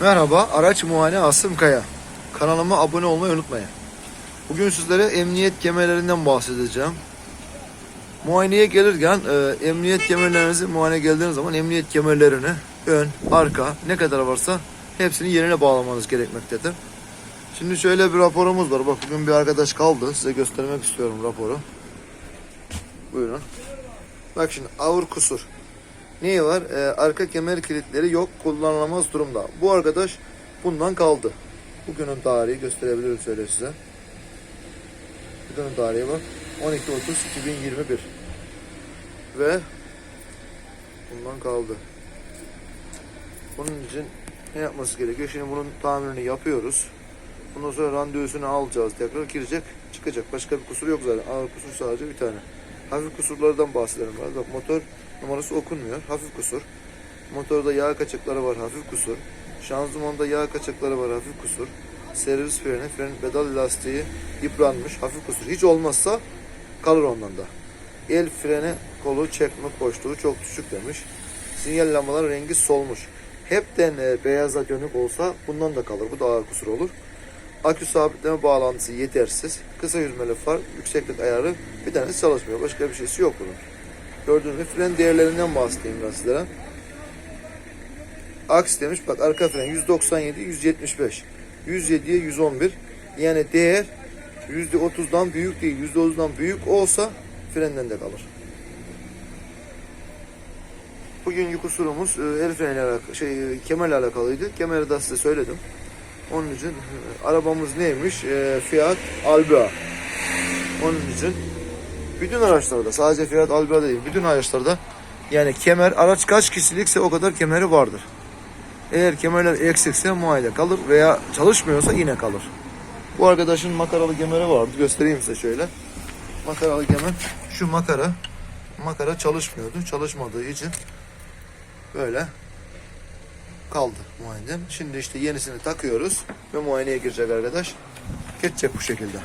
Merhaba, araç muayene Asım Kaya. Kanalıma abone olmayı unutmayın. Bugün sizlere emniyet kemerlerinden bahsedeceğim. Muayeneye gelirken e, emniyet kemerlerinizi muayene geldiğiniz zaman emniyet kemerlerini ön, arka ne kadar varsa hepsini yerine bağlamanız gerekmektedir. Şimdi şöyle bir raporumuz var. Bak bugün bir arkadaş kaldı. Size göstermek istiyorum raporu. Buyurun. Bak şimdi ağır kusur. Neyi var? Ee, arka kemer kilitleri yok, kullanılamaz durumda. Bu arkadaş bundan kaldı. Bugünün tarihi gösterebilirim şöyle size. Bugünün tarihi bak. 12.30.2021 Ve bundan kaldı. Bunun için ne yapması gerekiyor? Şimdi bunun tamirini yapıyoruz. Bundan sonra randevusunu alacağız. Tekrar girecek, çıkacak. Başka bir kusur yok zaten. Ağır kusur sadece bir tane. Hafif kusurlardan bahsedelim. biraz. Bak motor numarası okunmuyor. Hafif kusur. Motorda yağ kaçakları var. Hafif kusur. Şanzımanda yağ kaçakları var. Hafif kusur. Servis freni, frenin pedal lastiği yıpranmış. Hafif kusur. Hiç olmazsa kalır ondan da. El freni kolu çekme boşluğu çok düşük demiş. Sinyal lambaların rengi solmuş. Hepten beyaza dönük olsa bundan da kalır. Bu da ağır kusur olur. Akü sabitleme bağlantısı yetersiz. Kısa yüzmeli far, yükseklik ayarı bir tanesi çalışmıyor. Başka bir şeysi yok bunun. Gördüğünüz gibi fren değerlerinden bahsedeyim ben sizlere. Aks demiş bak arka fren 197 175 107'ye 111 yani değer %30'dan büyük değil %30'dan büyük olsa frenden de kalır. Bugünkü kusurumuz e, el freniyle alakalı, şey, e, kemerle alakalıydı. Kemeri de size söyledim. Onun için e, arabamız neymiş? E, Fiat Albea. Onun için bütün araçlarda sadece Fiat Albea değil bütün araçlarda yani kemer araç kaç kişilikse o kadar kemeri vardır. Eğer kemerler eksikse muayene kalır veya çalışmıyorsa yine kalır. Bu arkadaşın makaralı kemeri vardı. Göstereyim size şöyle. Makaralı kemer. Şu makara makara çalışmıyordu. Çalışmadığı için böyle kaldı muayeneden. Şimdi işte yenisini takıyoruz ve muayeneye girecek arkadaş. Geçecek bu şekilde.